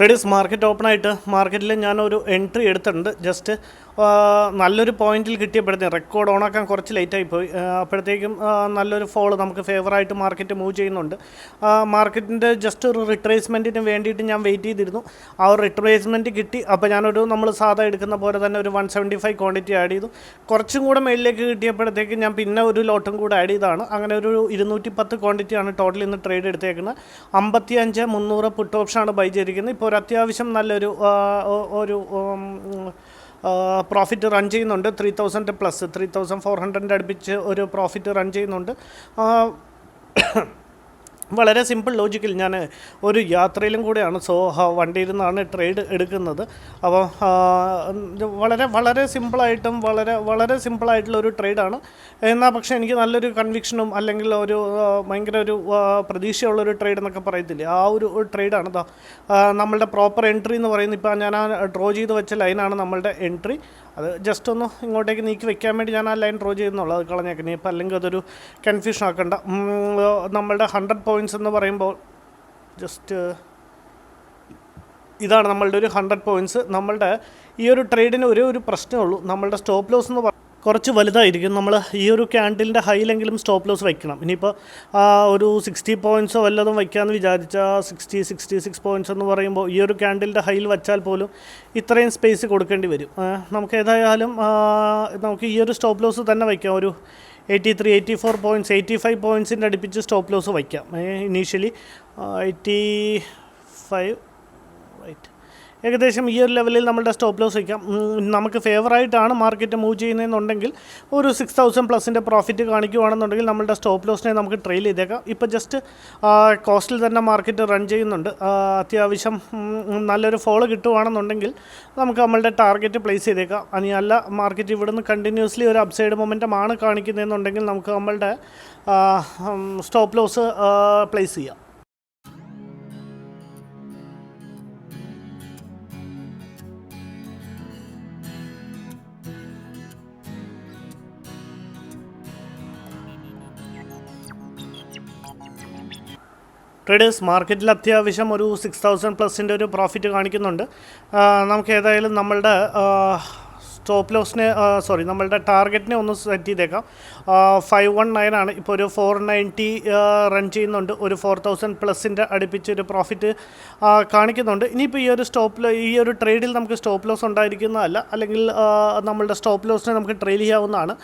Traders market open ആയിട്ട് മാർക്കറ്റിൽ ഞാനൊരു എൻട്രി എടുത്തിട്ടുണ്ട്. ജസ്റ്റ് നല്ലൊരു പോയിന്റിൽ കിട്ടിയപ്പോഴത്തേക്കും റെക്കോർഡ് ഓണാക്കാൻ കുറച്ച് ലേറ്റായി പോയി. അപ്പോഴത്തേക്കും നല്ലൊരു ഫോൾ നമുക്ക് ഫേവറായിട്ട് മാർക്കറ്റ് മൂവ് ചെയ്യുന്നുണ്ട്. മാർക്കറ്റിന്റെ ജസ്റ്റ് ഒരു റിട്രേസ്മെന്റിന് വേണ്ടിയിട്ട് ഞാൻ വെയിറ്റ് ചെയ്തിരുന്നു. ആ ഒരു റിട്രേസ്മെന്റ് കിട്ടി. അപ്പോൾ ഞാനൊരു നമ്മൾ സാധാ എടുക്കുന്ന പോലെ തന്നെ ഒരു one seventy five quantity add ചെയ്തു. കുറച്ചും കൂടെ മേളിലേക്ക് കിട്ടിയപ്പോഴത്തേക്ക് ഞാൻ പിന്നെ ഒരു ലോട്ടും കൂടെ ആഡ് ചെയ്തതാണ്. അങ്ങനെ ഒരു ഇരുന്നൂറ്റി പത്ത് ക്വാണ്ടിറ്റിയാണ് ടോട്ടൽ ഇന്ന് ട്രേഡ് എടുത്തേക്കുന്നത്. അമ്പത്തി അഞ്ച് മുന്നൂറ് പുട്ട് ഓപ്ഷനാണ് ബൈ ചെയ്തിരിക്കുന്നത്. ഇപ്പോൾ ഒരു അത്യാവശ്യം നല്ലൊരു ഒരു പ്രോഫിറ്റ് റൺ ചെയ്യുന്നുണ്ട്. Three thousand plus three thousand four ഹൺഡ്രഡിന്റെ അടുപ്പിച്ച് ഒരു പ്രോഫിറ്റ് റൺ ചെയ്യുന്നുണ്ട്. വളരെ സിമ്പിൾ ലോജിക്കിൽ ഞാൻ ഒരു യാത്രയിലും കൂടെയാണ്. സോ വണ്ടിയിൽ നിന്നാണ് ട്രേഡ് എടുക്കുന്നത്. അപ്പോൾ വളരെ വളരെ സിമ്പിളായിട്ടും വളരെ വളരെ സിമ്പിളായിട്ടുള്ള ഒരു ട്രേഡാണ് എന്നാൽ പക്ഷേ എനിക്ക് നല്ലൊരു കൺവിക്ഷനും അല്ലെങ്കിൽ ഒരു ഭയങ്കര ഒരു പ്രതീക്ഷയുള്ളൊരു ട്രേഡ് എന്നൊക്കെ പറയത്തില്ലേ? ആ ഒരു ട്രേഡാണ് നമ്മളുടെ പ്രോപ്പർ എൻട്രി എന്ന് പറയുന്നത് ഇപ്പോൾ ഞാൻ ആ ഡ്രോ ചെയ്ത് വെച്ച ലൈനാണ് നമ്മളുടെ എൻട്രി അത് ജസ്റ്റ് ഒന്ന് ഇങ്ങോട്ടേക്ക് നീക്കി വെക്കാൻ വേണ്ടി ഞാൻ ആ ലൈൻ ഡ്രോ ചെയ്യുന്നുള്ളൂ. അത് കളഞ്ഞേക്കണേ ഇപ്പം അല്ലെങ്കിൽ അതൊരു കൺഫ്യൂഷൻ ആക്കണ്ട. നമ്മളുടെ ഹൺഡ്രഡ് പോയിന്റ്സ് എന്ന് പറയുമ്പോൾ ജസ്റ്റ് ഇതാണ് നമ്മളുടെ ഒരു ഹൺഡ്രഡ് പോയിന്റ്സ് നമ്മളുടെ ഈ ഒരു ട്രേഡിന് ഒരേ ഒരു പ്രശ്നമേ ഉള്ളൂ. നമ്മളുടെ സ്റ്റോപ്പ് ലോസ് എന്ന് കുറച്ച് വലുതായിരിക്കും. നമ്മൾ ഈ ഒരു ക്യാൻഡിലിന്റെ ഹൈയിലെങ്കിലും സ്റ്റോപ്പ് ലോസ് വയ്ക്കണം. ഇനിയിപ്പോൾ ആ, ഒരു സിക്സ്റ്റി പോയിന്റ്സോ വല്ലതും വയ്ക്കാമെന്ന് വിചാരിച്ചാൽ സിക്സ്റ്റി സിക്സ്റ്റി സിക്സ് പോയിന്റ്സ് എന്ന് പറയുമ്പോൾ ഈ ഒരു ക്യാൻഡിലിന്റെ ഹൈയിൽ വച്ചാൽ പോലും ഇത്രയും സ്പേസ് കൊടുക്കേണ്ടി വരും. നമുക്ക് ഏതായാലും നമുക്ക് ഈ ഒരു സ്റ്റോപ്പ് ലോസ് തന്നെ വയ്ക്കാം. ഒരു eighty three eighty four points eighty five പോയിന്റ്സിന്റെ അടുപ്പിച്ച് സ്റ്റോപ്പ് ലോസ് വയ്ക്കാം. ഇനീഷ്യലി എയ്റ്റി ഫൈവ് ഏകദേശം ഈ ഒരു ലെവലിൽ നമ്മളുടെ സ്റ്റോപ്പ് ലോസ് വയ്ക്കാം. നമുക്ക് ഫേവറായിട്ടാണ് മാർക്കറ്റ് മൂവ് ചെയ്യുന്നതെന്നുണ്ടെങ്കിൽ ഒരു സിക്സ് തൗസൻഡ് പ്ലസിന്റെ പ്രോഫിറ്റ് കാണിക്കുകയാണെന്നുണ്ടെങ്കിൽ നമ്മളുടെ സ്റ്റോപ്പ് ലോസിനെ നമുക്ക് ട്രെയിൽ ചെയ്തേക്കാം. ഇപ്പോൾ ജസ്റ്റ് കോസ്റ്റിൽ തന്നെ മാർക്കറ്റ് റൺ ചെയ്യുന്നുണ്ട്. അത്യാവശ്യം നല്ലൊരു ഫോളോ കിട്ടുകയാണെന്നുണ്ടെങ്കിൽ നമുക്ക് നമ്മളുടെ ടാർഗറ്റ് പ്ലേസ് ചെയ്തേക്കാം. ഇനി അല്ല മാർക്കറ്റ് ഇവിടുന്ന് കണ്ടിന്യൂസ്ലി ഒരു അപ്സൈഡ് മൊമെന്റം ആണ് കാണിക്കുന്നതെന്നുണ്ടെങ്കിൽ നമുക്ക് നമ്മളുടെ സ്റ്റോപ്പ് ലോസ് പ്ലേസ് ചെയ്യാം. ട്രേഡേഴ്സ് മാർക്കറ്റിൽ അത്യാവശ്യം ഒരു സിക്സ് തൗസൻഡ് പ്ലസിന്റെ ഒരു പ്രോഫിറ്റ് കാണിക്കുന്നുണ്ട്. നമുക്ക് ഏതായാലും നമ്മളുടെ സ്റ്റോപ്പ് ലോസിനെ സോറി നമ്മളുടെ ടാർഗറ്റിനെ ഒന്ന് സെറ്റ് ചെയ്തേക്കാം. ഫൈവ് വൺ നയൻ ആണ്. ഇപ്പോൾ ഒരു ഫോർ നയന്റി റൺ ചെയ്യുന്നുണ്ട്. ഒരു ഫോർ തൗസൻഡ് പ്ലസിന്റെ അടുപ്പിച്ച് ഒരു പ്രോഫിറ്റ് കാണിക്കുന്നുണ്ട്. ഇനിയിപ്പോൾ ഈ ഒരു സ്റ്റോപ്പ് ഈ ഒരു ട്രേഡിൽ നമുക്ക് സ്റ്റോപ്പ് ലോസ് ഉണ്ടായിരിക്കുന്നതല്ല. അല്ലെങ്കിൽ നമ്മളുടെ സ്റ്റോപ്പ് ലോസിനെ നമുക്ക് ട്രെയിൽ ചെയ്യാവുന്നതാണ്.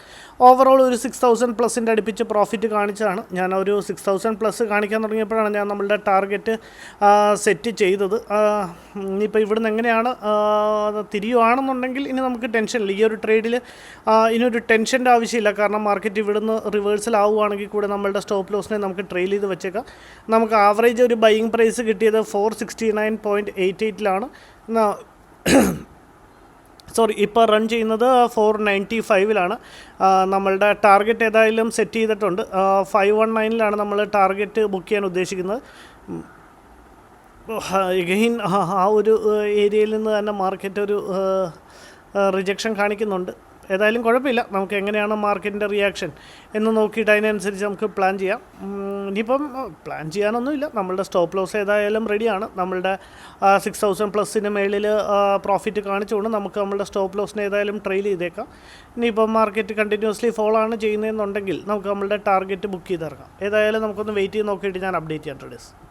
ഓവറോൾ ഒരു സിക്സ് തൗസൻഡ് പ്ലസിന്റെ അടുപ്പിച്ച് പ്രോഫിറ്റ് കാണിച്ചതാണ്. ഞാൻ ഒരു സിക്സ് തൗസൻഡ് പ്ലസ് കാണിക്കാൻ തുടങ്ങിയപ്പോഴാണ് ഞാൻ നമ്മളുടെ ടാർഗറ്റ് സെറ്റ് ചെയ്തത്. ഇനിയിപ്പോൾ ഇവിടുന്ന് എങ്ങനെയാണ് തിരിയുവാണെന്നുണ്ടെങ്കിൽ ഇനി നമുക്ക് ടെൻഷനില്ല. ഈ ഒരു ട്രേഡിൽ ഇനിയൊരു ടെൻഷന്റെ ആവശ്യമില്ല. കാരണം മാർക്കറ്റ് ഇവിടുന്ന് റിവേഴ്സൽ ആവുകയാണെങ്കിൽ കൂടെ നമ്മളുടെ സ്റ്റോപ്പ് ലോസിനെ നമുക്ക് ട്രെയിൽ ചെയ്ത് വെച്ചേക്കാം. നമുക്ക് ആവറേജ് ഒരു ബൈയിങ് പ്രൈസ് കിട്ടിയത് four sixty nine point eight എയ്റ്റിലാണ് sorry ഇപ്പോൾ റൺ ചെയ്യുന്നത് ഫോർ നയന്റി ഫൈവിലാണ് നമ്മളുടെ ടാർഗറ്റ് ഏതായാലും സെറ്റ് ചെയ്തിട്ടുണ്ട്. ഫൈവ് വൺ നയനിലാണ് നമ്മൾ ടാർഗറ്റ് ബുക്ക് ചെയ്യാൻ ഉദ്ദേശിക്കുന്നത്. എഗെയിൻ ആ ഒരു ഏരിയയിൽ നിന്ന് തന്നെ മാർക്കറ്റ് ഒരു റിജക്ഷൻ കാണിക്കുന്നുണ്ട്. ഏതായാലും കുഴപ്പമില്ല. നമുക്ക് എങ്ങനെയാണ് മാർക്കറ്റിന്റെ റിയാക്ഷൻ എന്ന് നോക്കിയിട്ട് അതിനനുസരിച്ച് നമുക്ക് പ്ലാൻ ചെയ്യാം. ഇനിയിപ്പം പ്ലാൻ ചെയ്യാനൊന്നുമില്ല. നമ്മളുടെ സ്റ്റോപ്പ് ലോസ് ഏതായാലും റെഡിയാണ് നമ്മളുടെ സിക്സ് തൗസൻഡ് പ്ലസിന് മേളിൽ പ്രോഫിറ്റ് കാണിച്ചുകൊണ്ട് നമുക്ക് നമ്മളുടെ സ്റ്റോപ്പ് ലോസിനെ ഏതായാലും ട്രെയിൽ ചെയ്തേക്കാം. ഇനിയിപ്പം മാർക്കറ്റ് കണ്ടിന്യൂസ്ലി ഫോളോ ആണ് ചെയ്യുന്നതെന്നുണ്ടെങ്കിൽ നമുക്ക് നമ്മളുടെ ടാർഗറ്റ് ബുക്ക് ചെയ്തിറങ്ങാം. ഏതായാലും നമുക്കൊന്ന് വെയിറ്റ് ചെയ്ത് നോക്കിയിട്ട് ഞാൻ അപ്ഡേറ്റ് ചെയ്യാം ട്രേഡേഴ്സ്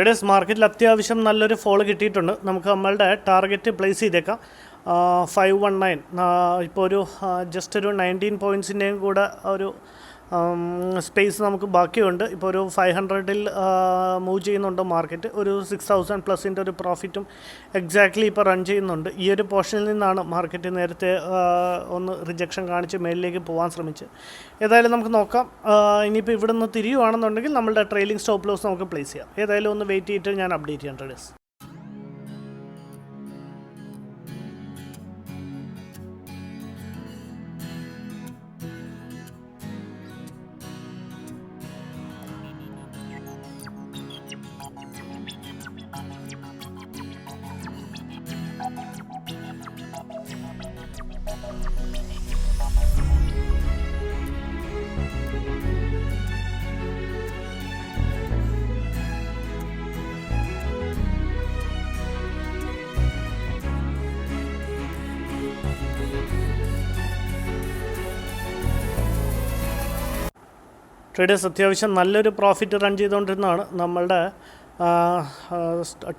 ട്രേഡേഴ്സ് മാർക്കറ്റിൽ അത്യാവശ്യം നല്ലൊരു ഫോൾ കിട്ടിയിട്ടുണ്ട്. നമുക്ക് നമ്മളുടെ ടാർഗറ്റ് പ്ലേസ് ചെയ്തേക്കാം. ഫൈവ് വൺ നയൻ ഇപ്പോൾ ഒരു ജസ്റ്റ് ഒരു നയന്റീൻ പോയിന്റ്സിന്റെയും കൂടെ ഒരു സ്പേസ് നമുക്ക് ബാക്കിയുണ്ട്. ഇപ്പോൾ ഒരു ഫൈവ് ഹൺഡ്രഡിൽ മൂവ് ചെയ്യുന്നുണ്ട് മാർക്കറ്റ് ഒരു സിക്സ് തൗസൻഡ് പ്ലസിന്റെ ഒരു പ്രോഫിറ്റും എക്സാക്ട്ലി ഇപ്പോൾ റൺ ചെയ്യുന്നുണ്ട്. ഈ ഒരു പോർഷനിൽ നിന്നാണ് മാർക്കറ്റ് നേരത്തെ ഒന്ന് റിജക്ഷൻ കാണിച്ച് മേലിലേക്ക് പോകാൻ ശ്രമിച്ച് ഏതായാലും നമുക്ക് നോക്കാം. ഇനിയിപ്പോൾ ഇവിടെ നിന്ന് തിരിയുവാണെന്നുണ്ടെങ്കിൽ നമ്മുടെ ട്രെയിലിംഗ് സ്റ്റോപ്പ് ലോസ് നമുക്ക് പ്ലേസ് ചെയ്യാം. ഏതായാലും ഒന്ന് വെയിറ്റ് ചെയ്തിട്ട് ഞാൻ അപ്ഡേറ്റ് ചെയ്യാം ട്രേഡേഴ്സ് ട്രേഡേഴ്സ് അത്യാവശ്യം നല്ലൊരു പ്രോഫിറ്റ് റൺ ചെയ്തുകൊണ്ടിരുന്നതാണ് നമ്മളുടെ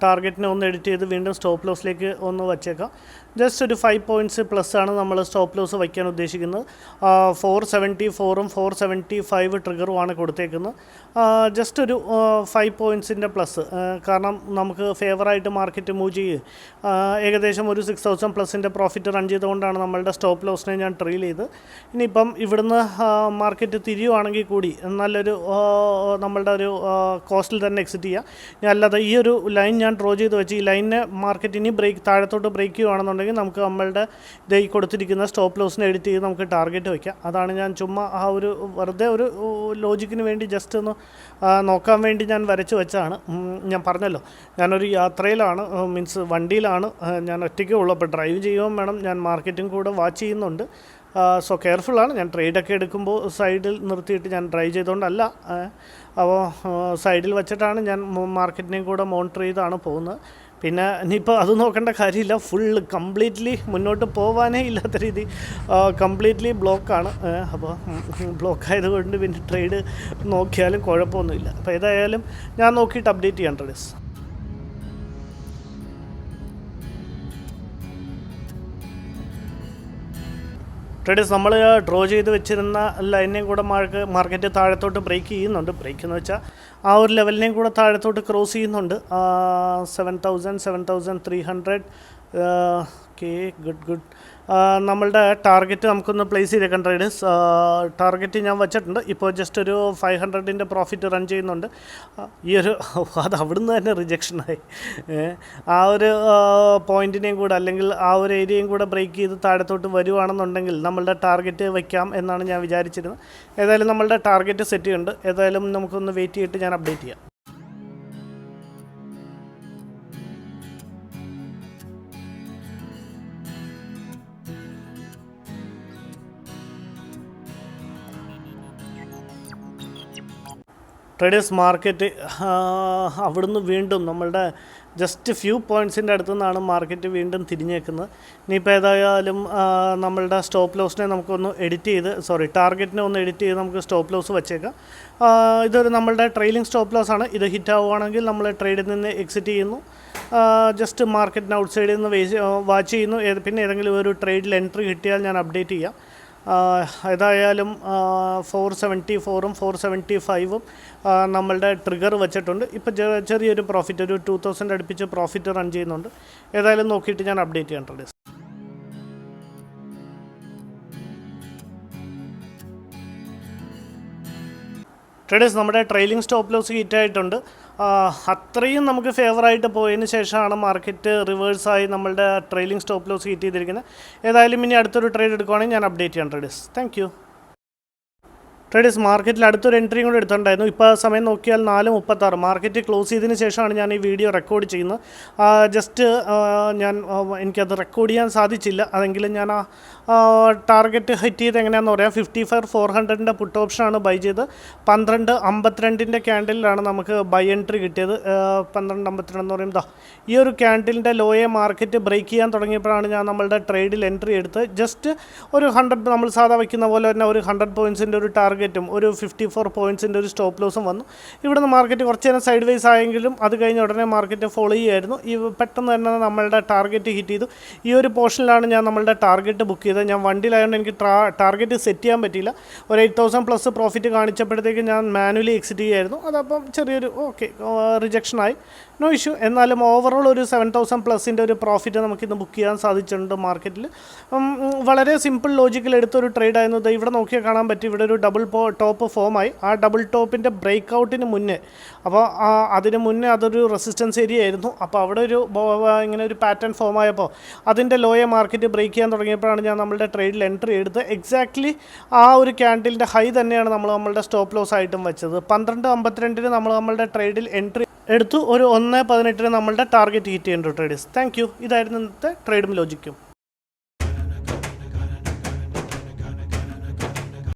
ടാർഗറ്റിനെ ഒന്ന് എഡിറ്റ് ചെയ്ത് വീണ്ടും സ്റ്റോപ്പ് ലോസിലേക്ക് ഒന്ന് വച്ചേക്കാം. ജസ്റ്റ് ഒരു ഫൈവ് പോയിന്റ്സ് പ്ലസ് ആണ് നമ്മൾ സ്റ്റോപ്പ് ലോസ് വയ്ക്കാൻ ഉദ്ദേശിക്കുന്നത്. ഫോർ സെവന്റി ഫോറും ഫോർ സെവന്റി ഫൈവ് ട്രിഗറുമാണ് കൊടുത്തേക്കുന്നത്. ജസ്റ്റ് ഒരു ഫൈവ് പോയിന്റ്സിന്റെ പ്ലസ് കാരണം നമുക്ക് ഫേവറായിട്ട് മാർക്കറ്റ് മൂവ് ചെയ്യുക ഏകദേശം ഒരു സിക്സ് തൗസൻഡ് പ്ലസിന്റെ പ്രോഫിറ്റ് റൺ ചെയ്തുകൊണ്ടാണ് നമ്മളുടെ സ്റ്റോപ്പ് ലോസിനെ ഞാൻ ട്രെയിൽ ചെയ്ത്. ഇനിയിപ്പം ഇവിടുന്ന് മാർക്കറ്റ് തിരിയുവാണെങ്കിൽ കൂടി നല്ലൊരു നമ്മളുടെ ഒരു കോസ്റ്റിൽ തന്നെ എക്സിറ്റ് ചെയ്യുക അല്ലാതെ ഈ ഒരു ലൈൻ ഞാൻ ഡ്രോ ചെയ്ത് വെച്ച് ഈ ലൈനിനെ മാർക്കറ്റ് ഇനി ബ്രേക്ക് താഴത്തോട്ട് ബ്രേക്ക് ചെയ്യുവാണെന്നുണ്ടെങ്കിൽ നമുക്ക് നമ്മളുടെ ഇത് ഈ കൊടുത്തിരിക്കുന്ന സ്റ്റോപ്പ് ലോസിനെ എഡിറ്റ് ചെയ്ത് നമുക്ക് ടാർഗറ്റ് വയ്ക്കാം അതാണ് ഞാൻ ചുമ്മാ ആ ഒരു വെറുതെ ഒരു ലോജിക്കിന് വേണ്ടി ജസ്റ്റ് ഒന്ന് നോക്കാൻ വേണ്ടി ഞാൻ വരച്ച് വെച്ചാണ് ഞാൻ പറഞ്ഞല്ലോ ഞാനൊരു യാത്രയിലാണ് മീൻസ് വണ്ടിയിലാണ് ഞാൻ ഒറ്റയ്ക്കേ ഉള്ളൂ. അപ്പോൾ ഡ്രൈവ് ചെയ്യുമ്പോൾ വേണം. ഞാൻ മാർക്കറ്റും കൂടെ വാച്ച് ചെയ്യുന്നുണ്ട്. സോ കെയർഫുള്ളാണ് ഞാൻ ട്രേഡൊക്കെ എടുക്കുമ്പോൾ സൈഡിൽ നിർത്തിയിട്ട് ഞാൻ ഡ്രൈവ് ചെയ്തുകൊണ്ടല്ല അപ്പോൾ സൈഡിൽ വെച്ചിട്ടാണ് ഞാൻ മാർക്കറ്റിനെയും കൂടെ മോണിറ്റർ ചെയ്താണ് പോകുന്നത്. പിന്നെ ഇനിയിപ്പോൾ അത് നോക്കേണ്ട കാര്യമില്ല. ഫുൾ കംപ്ലീറ്റ്ലി മുന്നോട്ട് പോകാനേ ഇല്ലാത്ത രീതി കംപ്ലീറ്റ്ലി ബ്ലോക്കാണ് അപ്പോൾ ബ്ലോക്ക് ആയതുകൊണ്ട് പിന്നെ ട്രേഡ് നോക്കിയാലും കുഴപ്പമൊന്നുമില്ല. അപ്പോൾ ഏതായാലും ഞാൻ നോക്കിയിട്ട് അപ്ഡേറ്റ് ചെയ്യാം ട്രേഡേഴ്സ് ട്രേഡേഴ്സ് നമ്മൾ ഡ്രോ ചെയ്ത് വെച്ചിരുന്ന ലൈനിനെയും കൂടെ മാർക്ക് മാർക്കറ്റ് താഴത്തോട്ട് ബ്രേക്ക് ചെയ്യുന്നുണ്ട്. ബ്രേക്ക് എന്ന് വെച്ചാൽ ആ ഒരു ലെവലിനെയും കൂടെ താഴത്തോട്ട് ക്രോസ് ചെയ്യുന്നുണ്ട്. Seven thousand seven thousand three hundred okay good good നമ്മളുടെ ടാർഗറ്റ് നമുക്കൊന്ന് പ്ലേസ് ചെയ്തേക്കാം ട്രേഡേഴ്സ് ടാർഗറ്റ് ഞാൻ വെച്ചിട്ടുണ്ട്. ഇപ്പോൾ ജസ്റ്റ് ഒരു ഫൈവ് ഹൺഡ്രഡിന്റെ പ്രോഫിറ്റ് റൺ ചെയ്യുന്നുണ്ട്. ഈ ഒരു അത് അവിടുന്ന് തന്നെ റിജക്ഷനായി ആ ഒരു പോയിന്റിനെയും കൂടെ അല്ലെങ്കിൽ ആ ഒരു ഏരിയയും കൂടെ ബ്രേക്ക് ചെയ്ത് താഴത്തോട്ട് വരുവാണെന്നുണ്ടെങ്കിൽ നമ്മളുടെ ടാർഗറ്റ് വയ്ക്കാം എന്നാണ് ഞാൻ വിചാരിച്ചിരുന്നത്. ഏതായാലും നമ്മളുടെ ടാർഗറ്റ് സെറ്റ് ചെയ്യുന്നുണ്ട്. ഏതായാലും നമുക്കൊന്ന് വെയിറ്റ് ചെയ്തിട്ട് ഞാൻ അപ്ഡേറ്റ് ചെയ്യാം. ട്രേഡേഴ്സ് മാർക്കറ്റ് അവിടുന്ന് വീണ്ടും നമ്മളുടെ ജസ്റ്റ് ഫ്യൂ പോയിന്റ്സിന്റെ അടുത്തു നിന്നാണ് മാർക്കറ്റ് വീണ്ടും തിരിഞ്ഞേക്കുന്നത്. ഇനിയിപ്പോൾ ഏതായാലും നമ്മളുടെ സ്റ്റോപ്പ് ലോസിനെ നമുക്കൊന്ന് എഡിറ്റ് ചെയ്ത് സോറി ടാർഗറ്റിനെ ഒന്ന് എഡിറ്റ് ചെയ്ത് നമുക്ക് സ്റ്റോപ്പ് ലോസ് വെച്ചേക്കാം. ഇതൊരു നമ്മളുടെ ട്രെയിലിംഗ് സ്റ്റോപ്പ് ലോസ് ആണ്. ഇത് ഹിറ്റ് ആവുകയാണെങ്കിൽ നമ്മൾ ട്രേഡിൽ നിന്ന് എക്സിറ്റ് ചെയ്യുന്നു. ജസ്റ്റ് മാർക്കറ്റിന് ഔട്ട്സൈഡിൽ നിന്ന് വാച്ച് ചെയ്യുന്നു. പിന്നെ ഏതെങ്കിലും ഒരു ട്രേഡിൽ എൻട്രി കിട്ടിയാൽ ഞാൻ അപ്ഡേറ്റ് ചെയ്യാം. ഏതായാലും ഫോർ സെവന്റി ഫോറും ഫോർ സെവന്റി ഫൈവും നമ്മളുടെ ട്രിഗർ വെച്ചിട്ടുണ്ട്. ഇപ്പോൾ ചെറിയൊരു പ്രോഫിറ്റ് ഒരു ടു തൗസൻഡ് അടുപ്പിച്ച് പ്രോഫിറ്റ് റൺ ചെയ്യുന്നുണ്ട്. ഏതായാലും നോക്കിയിട്ട് ഞാൻ അപ്ഡേറ്റ് ചെയ്യാൻ ട്രേഡേഴ്സ് നമ്മുടെ ട്രെയിലിംഗ് സ്റ്റോപ്പ് ലോസ് ഹിറ്റ് ആയിട്ടുണ്ട്. അത്രയും നമുക്ക് ഫേവറായിട്ട് പോയതിന് ശേഷമാണ് മാർക്കറ്റ് റിവേഴ്സായി നമ്മളുടെ ട്രെയിലിംഗ് സ്റ്റോപ്പ് ലോസ് ഹിറ്റ് ചെയ്തിരിക്കുന്നത്. ഏതായാലും ഇനി അടുത്തൊരു ട്രേഡ് എടുക്കുവാണെങ്കിൽ ഞാൻ അപ്ഡേറ്റ് ചെയ്യാൻ ട്രേഡേഴ്സ് താങ്ക് ട്രേഡേഴ്സ് മാർക്കറ്റിൽ അടുത്തൊരു എൻട്രിയും കൂടെ എടുത്തിട്ടുണ്ടായിരുന്നു. ഇപ്പോൾ സമയം നോക്കിയാൽ നാല് മുപ്പത്താറ്. മാർക്കറ്റ് ക്ലോസ് ചെയ്തതിന് ശേഷമാണ് ഞാൻ ഈ വീഡിയോ റെക്കോർഡ് ചെയ്യുന്നത്. ജസ്റ്റ് ഞാൻ എനിക്കത് റെക്കോർഡ് ചെയ്യാൻ സാധിച്ചില്ല. അതെങ്കിലും ഞാൻ ആ ടാർഗറ്റ് ഹിറ്റ് ചെയ്ത് എങ്ങനെയാണെന്ന് പറയാം. ഫിഫ്റ്റി ഫൈവ് ഫോർ ഹൺഡ്രഡിന്റെ പുട്ട് ഓപ്ഷനാണ് ബൈ ചെയ്ത് പന്ത്രണ്ട് അമ്പത്തിരണ്ടിന്റെ ക്യാൻഡിലാണ് നമുക്ക് ബൈ എൻട്രി കിട്ടിയത്. പന്ത്രണ്ട് അമ്പത്തിരണ്ട് എന്ന് പറയുമ്പോൾ ഈ ഒരു ക്യാൻഡിലിന്റെ ലോയെ മാർക്കറ്റ് ബ്രേക്ക് ചെയ്യാൻ തുടങ്ങിയപ്പോഴാണ് ഞാൻ നമ്മളുടെ ട്രേഡിൽ എൻട്രി എടുത്ത് ജസ്റ്റ് ഒരു ഹൺഡ്രഡ് നമ്മൾ സാധാ വയ്ക്കുന്ന പോലെ തന്നെ ഒരു ഹൺഡ്രഡ് പോയിന്റ്സിന്റെ ഒരു ടാർഗറ്റും ഒരു ഫിഫ്റ്റി ഫോർ പോയിന്റ്സിന്റെ ഒരു സ്റ്റോപ്പ് ലോസും വന്നു. ഇവിടുന്ന് മാർക്കറ്റ് കുറച്ച് നേരം സൈഡ് വൈസ് ആയെങ്കിലും അത് കഴിഞ്ഞ് ഉടനെ മാർക്കറ്റ് ഫോളോ ചെയ്യുമായിരുന്നു ഈ പെട്ടെന്ന് തന്നെ നമ്മളുടെ ടാർഗറ്റ് ഹിറ്റ് ചെയ്തു. ഈ ഒരു പോർഷനിലാണ് ഞാൻ നമ്മളുടെ ടാർഗറ്റ് ബുക്ക് ചെയ്തത്. ഞാൻ വണ്ടിയിലായതുകൊണ്ട് എനിക്ക് ടാർഗറ്റ് സെറ്റ് ചെയ്യാൻ പറ്റിയില്ല. ഒരു എയ്റ്റ് തൗസൻഡ് പ്ലസ് പ്രോഫിറ്റ് കാണിച്ചപ്പോഴത്തേക്ക് ഞാൻ മാനുവലി എക്സിറ്റ് ചെയ്യായിരുന്നു അതപ്പം ചെറിയൊരു ഓക്കെ റിജക്ഷനായി നോ ഇഷ്യൂ എന്നാലും ഓവറോൾ ഒരു സെവൻ തൗസൻഡ് പ്ലസിന്റെ ഒരു പ്രോഫിറ്റ് നമുക്ക് ഇന്ന് ബുക്ക് ചെയ്യാൻ സാധിച്ചിട്ടുണ്ട് മാർക്കറ്റിൽ വളരെ സിമ്പിൾ ലോജിക്കൽ എടുത്തൊരു ട്രേഡ് ആയിരുന്നു. ദേ ഇവിടെ നോക്കിയാൽ കാണാൻ പറ്റും. ഇവിടെ ഒരു ഡബിൾ പോ ടോപ്പ് ഫോമായി ആ ഡബിൾ ടോപ്പിന്റെ ബ്രേക്ക് ഔട്ടിന് മുന്നേ. അപ്പോൾ അതിന് മുന്നേ അതൊരു റെസിസ്റ്റൻസ് ഏരിയ ആയിരുന്നു. അപ്പോൾ അവിടെ ഒരു ഇങ്ങനെ ഒരു പാറ്റേൺ ഫോം ആയപ്പോൾ അതിന്റെ ലോയെ മാർക്കറ്റ് ബ്രേക്ക് ചെയ്യാൻ തുടങ്ങിയപ്പോഴാണ് ഞാൻ നമ്മളുടെ ട്രേഡിൽ എൻട്രി എടുത്ത് എക്സാക്ട്ലി ആ ഒരു ക്യാൻഡിലിന്റെ ഹൈ തന്നെയാണ് നമ്മൾ നമ്മളുടെ സ്റ്റോപ്പ് ലോസ് ആയിട്ടും വെച്ചത്. പന്ത്രണ്ട് അമ്പത്തിരണ്ടിന് നമ്മൾ നമ്മളുടെ ട്രേഡിൽ എൻട്രി എടുത്തു. ഒരു ഒന്ന് പതിനെട്ടിന് നമ്മളുടെ ടാർഗറ്റ് ഹിറ്റ് ചെയ്യേണ്ട ട്രേഡേഴ്സ് താങ്ക് യു ഇതായിരുന്നു ഇന്നത്തെ ട്രേഡും ലോജിക്കും